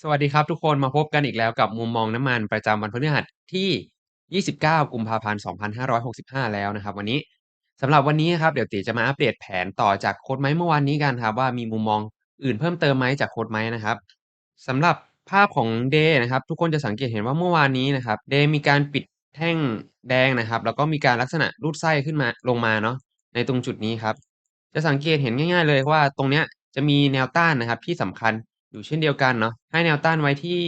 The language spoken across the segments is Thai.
สวัสดีครับทุกคนมาพบกันอีกแล้วกับมุมมองน้ำมันประจำวันพฤหัสที่ 29 กุมภาพันธ์ 2565 แล้วนะครับ วันนี้สำหรับวันนี้ครับเดี๋ยวติจะมาอัปเดตแผนต่อจากโค้ดไม้เมื่อวานนี้กันครับว่ามีมุมมองอื่นเพิ่มเติมไหมจากโค้ดไม้นะครับสำหรับภาพของเดย์นะครับ ทุกคนจะสังเกตเห็นว่าเมื่อวานนี้นะครับเดย์มีการปิดแท่งแดงนะครับ แล้วก็มีการลักษณะรูดไส้ขึ้นมาลงมาเนาะในตรงจุดนี้ครับ จะสังเกตเห็นง่าย ๆ เลยว่าตรงเนี้ยจะมีแนวต้านนะครับที่สำคัญ อยู่เช่นเดียวกันเนาะให้แนวต้านไว้ที่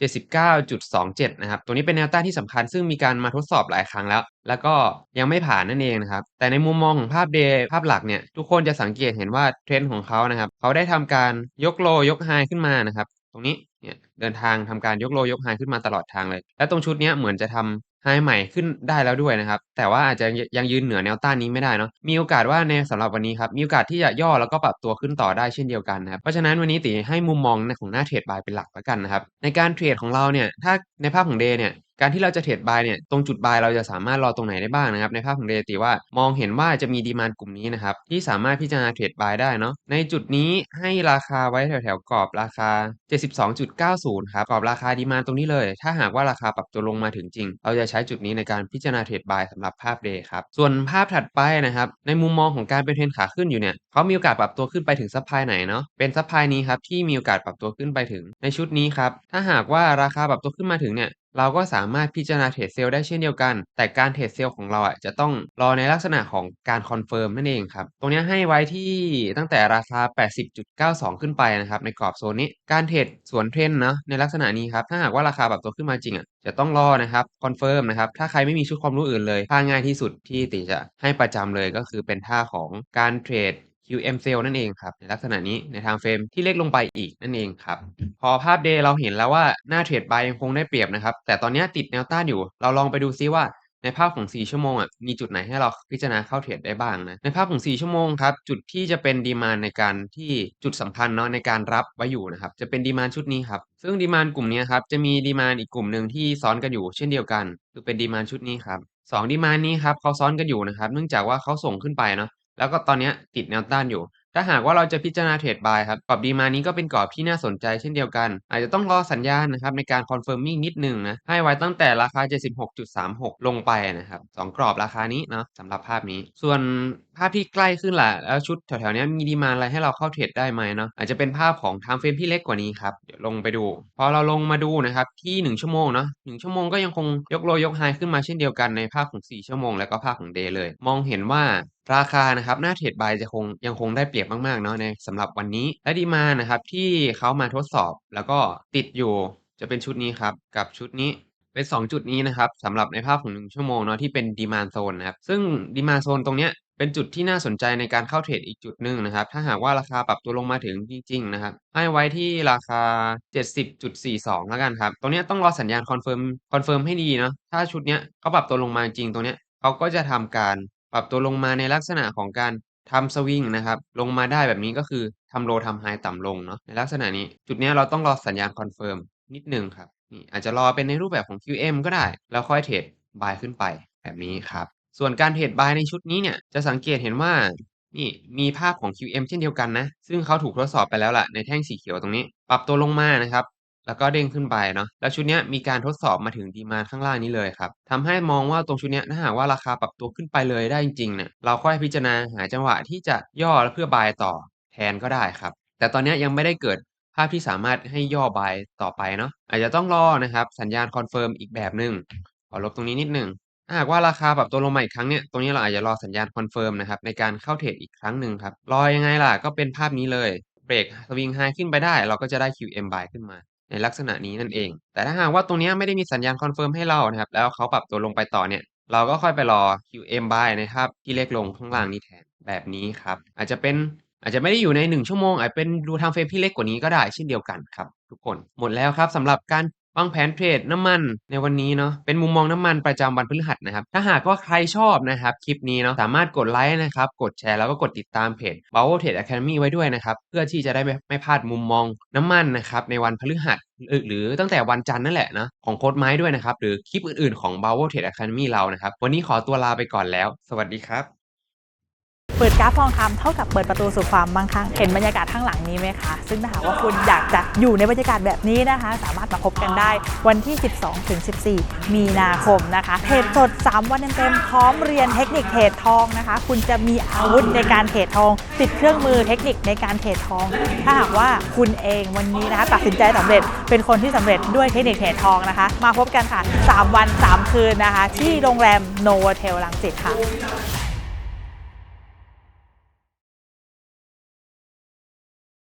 79.27 นะครับ ตัวนี้เป็นแนวต้านที่สำคัญ ซึ่งมีการมาทดสอบหลายครั้งแล้ว แล้วก็ยังไม่ผ่านนั่นเองนะครับ แต่ในมุมมองของภาพเดย์ภาพหลักเนี่ย ทุกคนจะสังเกตเห็นว่าเทรนด์ของเขานะครับ เขาได้ทำการยกโลยกไฮขึ้นมานะครับ ตรงนี้เนี่ยเดินทางทำการยกโลยกไฮขึ้นมาตลอดทางเลย และตรงชุดนี้เหมือนจะทำ ไฮใหม่ขึ้นได้แล้วด้วยนะครับ แต่ว่าอาจจะยังยืนเหนือแนวต้านนี้ไม่ได้เนาะมีโอกาสว่าในสำหรับวันนี้ครับมีโอกาสที่จะย่อแล้วก็ปรับตัวขึ้นต่อได้เช่นเดียวกันนะครับเพราะฉะนั้นวันนี้ตีให้มุมมองของหน้าเทรดบายเป็นหลักแล้วกันนะครับในการเทรดของเราเนี่ยถ้าในภาพของเดย์เนี่ย การที่เราจะเทรดบายเนี่ยตรงจุดบายเราจะสามารถรอตรงไหนได้บ้างนะครับในภาพของเดติว่ามองเห็นว่าจะมีดีมานกลุ่มนี้นะครับที่สามารถพิจารณาเทรดบายได้เนาะในจุดนี้ให้ราคาไว้แถวๆกรอบราคา 72.90ครับกรอบราคาดีมานตรงนี้เลย ถ้าหากว่าราคาปรับตัวลงมาถึงจริง เราจะใช้จุดนี้ในการพิจารณาเทรดบายสำหรับภาพเดย์ครับส่วนภาพถัดไปนะครับในมุมมองของการเป็นเทรนขาขึ้นอยู่เนี่ยเขามีโอกาสปรับตัวขึ้นไปถึงซัพพลายไหนเนาะเป็นซัพพลายนี้ครับที่มีโอกาสปรับตัวขึ้นไปถึงในชุดนี้ครับถ้าหากว่าราคาปรับตัวขึ้นมาถึงเนี่ย เราก็สามารถพิจารณาเทรดเซลล์ได้เช่นเดียวกัน แต่การเทรดเซลล์ของเราอะจะต้องรอในลักษณะของการคอนเฟิร์มนั่นเองครับ ตรงนี้ให้ไว้ที่ตั้งแต่ราคา 80.92 ขึ้นไปนะครับในกรอบโซนนี้ การเทรดสวนเทรนเนาะในลักษณะนี้ครับ ถ้าหากว่าราคาปรับตัวขึ้นมาจริงอะจะต้องรอนะครับคอนเฟิร์มนะครับ ถ้าใครไม่มีชุดความรู้อื่นเลยท่าง่ายที่สุดที่ติจะให้ประจำเลยก็คือเป็นท่าของการเทรด QM Cell นั่นเองครับในลักษณะนี้ในทางเฟรมที่เล็กลงไปอีกนั่นเองครับพอภาพเดย์เราเห็นแล้วว่าหน้าเทรดบายยังคงได้เปรียบนะครับ แต่ตอนนี้ติดแนวต้านอยู่ เราลองไปดูซิว่าในภาพของ 4 ชั่วโมงอะมีจุดไหนให้เราพิจารณาเข้าเทรดได้บ้างนะในภาพของ 4 ชั่วโมงครับจุดที่จะเป็นดีมานในการที่จุดสำคัญเนาะในการรับไว้อยู่นะครับจะเป็นดีมานชุดนี้ครับซึ่งดีมานกลุ่มนี้ครับจะมีดีมานอีกกลุ่มหนึ่งที่ซ้อนกันอยู่เช่นเดียวกัน คือเป็นดีมานชุดนี้ครับสองดีมานนี้ครับเขาซ้อนกันอยู่นะครับเนื่องจากว่าเขาส่งขึ้นไปเนาะ แล้วก็ตอนนี้ติดแนวต้านอยู่ ถ้าหากว่าเราจะพิจารณาเทรดบายครับกรอบดีมานี้ก็เป็นกรอบที่น่าสนใจเช่นเดียวกัน อาจจะต้องรอสัญญาณนะครับในการคอนเฟิร์มมิ่งนิดนึงนะให้ไว้ตั้งแต่ราคา 76.36 ลงไปนะครับสองกรอบราคานี้เนาะสำหรับภาพนี้ ส่วนภาพที่ใกล้ขึ้นแหละแล้วชุดแถวๆนี้มีดีมาอะไรให้เราเข้าเทรดได้ไหมเนาะอาจจะเป็นภาพของไทม์เฟรมที่เล็กกว่านี้ครับเดี๋ยวลงไปดู พอเราลงมาดูนะครับที่ 1 ชั่วโมงเนาะหชั่วโมงก็ยังคงยกโลยกไฮขึ้นมาเช่นเดียวกันในภาพของ 4 ชั่วโมง แล้วก็ภาพของเดย์เลย มองเห็นว่า ราคานะครับหน้าเทรดบายจะคงยังคงได้เปรียบมากๆเนาะในสำหรับวันนี้และดีมานะครับที่เขามาทดสอบแล้วก็ติดอยู่จะเป็นชุดนี้ครับกับชุดนี้เป็น 2 จุดนี้นะครับสำหรับในภาพของ 1 ชั่วโมงเนาะที่เป็นดีมาโซนนะครับซึ่งดีมาโซนตรงเนี้ยเป็นจุดที่น่าสนใจในการเข้าเทรดอีกจุดหนึ่งนะครับ ถ้าหากว่าราคาปรับตัวลงมาถึงจริงๆนะครับ ให้ไว้ที่ราคา 70.42 แล้วกันครับ ตรงนี้ต้องรอสัญญาณคอนเฟิร์ม คอนเฟิร์มให้ดีเนาะ ถ้าชุดเนี้ยเขาปรับตัวลงมาจริงตรงเนี้ยเขาก็จะทำการ รับตัวลงมาในลักษณะของการทำสวิงนะครับ ลงมาได้แบบนี้ก็คือทำโลทำไฮต่ำลงเนาะในลักษณะนี้ จุดนี้เราต้องรอสัญญาณคอนเฟิร์มนิดนึงครับนี่อาจจะรอเป็นในรูปแบบของ QM ก็ได้ แล้วค่อยเทรดบายขึ้นไปแบบนี้ครับ ส่วนการเทรดบายในชุดนี้เนี่ยจะสังเกตเห็นว่านี่มีภาพของ QM เช่นเดียวกันนะ ซึ่งเขาถูกทดสอบไปแล้วล่ะในแท่งสีเขียวตรงนี้ ปรับตัวลงมานะครับ แล้วก็เด้งขึ้นไปเนาะ แล้วชุดนี้มีการทดสอบมาถึงดีมาข้างล่างนี้เลยครับทำให้มองว่าตรงชุดนี้ถ้าหากว่าราคาปรับตัวขึ้นไปเลยได้จริงๆเนี่ย เราค่อยพิจารณาหาจังหวะที่จะย่อเพื่อบายต่อแทนก็ได้ครับ แต่ตอนนี้ยังไม่ได้เกิดภาพที่สามารถให้ย่อบายต่อไปเนาะ อาจจะต้องรอนะครับสัญญาณคอนเฟิร์มอีกแบบหนึ่งขอลบตรงนี้นิดหนึ่งถ้าหากว่าราคาปรับตัวลงมาอีกครั้งเนี่ย ตรงนี้เราอาจจะรอสัญญาณคอนเฟิร์มนะครับในการเข้าเทรดอีกครั้งหนึ่งครับ รอยังไงล่ะ ก็เป็นภาพนี้เลย เบรกสวิงไฮขึ้นไปได้ เราก็จะได้ QM buy ขึ้นมา ในลักษณะนี้นั่นเอง แต่ถ้าหากว่าตรงนี้ไม่ได้มีสัญญาณคอนเฟิร์มให้เรานะครับ แล้วเขาปรับตัวลงไปต่อเนี่ย เราก็ค่อยไปรอ QM buy นะครับที่เล็กลงข้างล่างนี้แทนแบบนี้ครับ อาจจะเป็นอาจจะไม่ได้อยู่ใน 1 ชั่วโมง อาจเป็นดูทางเฟรมที่เล็กกว่านี้ก็ได้เช่นเดียวกันครับทุกคน หมดแล้วครับสำหรับการ วางแผนเทรดน้ำมันในวันนี้เนาะเป็นมุมมองน้ำมันประจำวันพฤหัสนะครับ ถ้าหากว่าใครชอบนะครับคลิปนี้เนาะสามารถกดไลค์นะครับ กดแชร์แล้วก็กดติดตามเพจ b o w Trade Academy ไว้ด้วยนะครับ เพื่อที่จะได้ไม่พลาดมุมมองน้ำมันนะครับในวันพฤหัสหรือตั้งแต่วันจันทร์นั่นแหละนะของโค้ดไม้ด้วยนะครับ หรือคลิปอื่นๆของ b o w Trade Academy เรานะครับ วันนี้ขอตัวลาไปก่อนแล้ว สวัสดีครับ เปิดกราฟทองคำเท่ากับเปิดประตูสู่ความมั่งคั่งเห็นบรรยากาศข้างหลังนี้ไหมคะ ซึ่งถ้าหากว่าคุณอยากจะอยู่ในบรรยากาศแบบนี้นะคะ สามารถมาพบกันได้วันที่ 12 ถึง 14 มีนาคมนะคะเทรดสด 3 วันเต็มๆพร้อมเรียนเทคนิคเทรดทองนะคะ คุณจะมีอาวุธในการเทรดทอง ติดเครื่องมือเทคนิคในการเทรดทอง ถ้าหากว่าคุณเองวันนี้นะคะตัดสินใจสำเร็จเป็นคนที่สำเร็จด้วยเทคนิคเทรดทองนะคะ มาพบกันค่ะ 3 วัน 3 คืนนะคะ ที่โรงแรมโนเวเทลลังสิตค่ะ